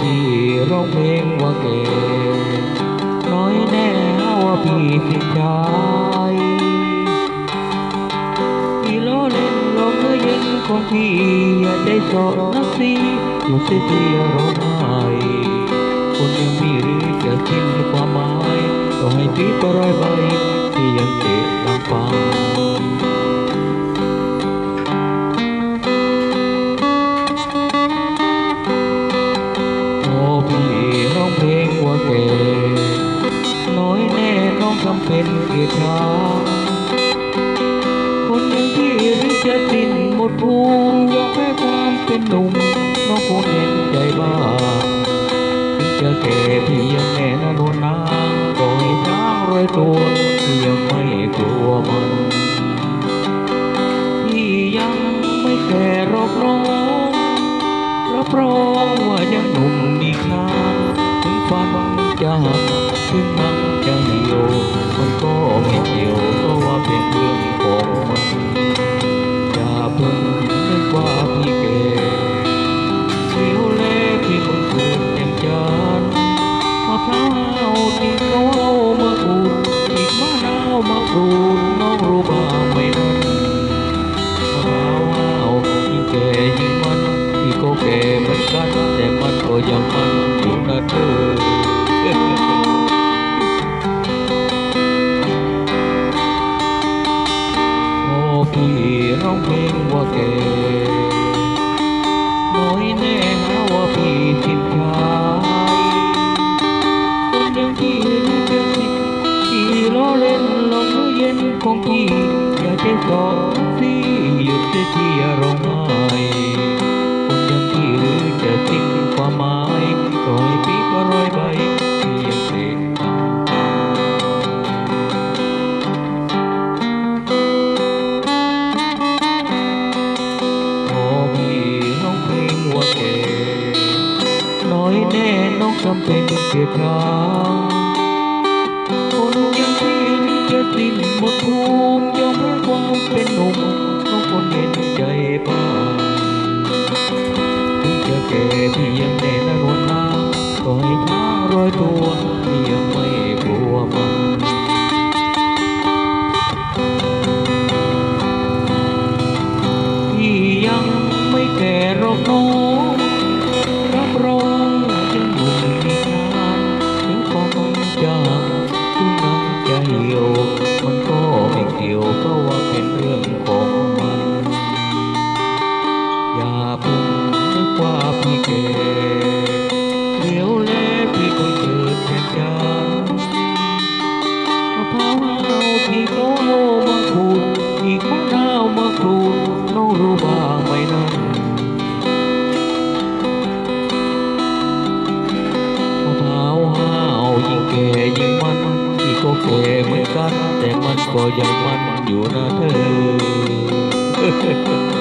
พี่ร้องเพลงว่าเก๋น้อยแน่ว่าพี่สิชายพี่ล้อเล่นลอเนื้อเย็นของพี่อย่าใจสอนักสีอยู่เสียทีร้องไห้คนย่างพี่หรือจะสิ้นความหมายต้องให้พี่ก็ร้อยใบที่ยังเจ็บลำฟัง จะสิ้นหมดภูมิยอมแพ้ความเป็นหนุ่มน้องคงเห็นใจบ้างถึงจะแก่พี่ยังแน่นนวลนางก็ให้ช้างร้อยตัวพี่ยังไม่กลัวมันพี่ยังไม่แก่รอกน้องรับรองว่ายังหนุ่มอีกนานถึงฟันจะหักถึงหนังาวมาขูดน้องรู้บ้างไหมนั้นมะพร้าวห้าวยิ่งแก่ยิ่งมันพี่ก็แก่เหมือนกัน แต่มันก็ยังมันอยู่นะเธอโอ้พี่ร้องเพลงว่าแก่น้อยแน่หาว่าพี่สิ้นชายคนอย่างพี่ ของพี่อย่าใจสองสิหยุดเสียทีอย่าร้องไห้คนอย่างพี่หรือจะสิ้นความหมายก็ให้พี่ก็ร้อยใบพี่ยังเด็กตังโอ้พี่น้องเพลงว่าเก๋น้อยแน่น้องจำเป็นเกียรติ ไม่แก็แค่เหมือนกัน แต่มันก็ยังมันอยู่นะเธอ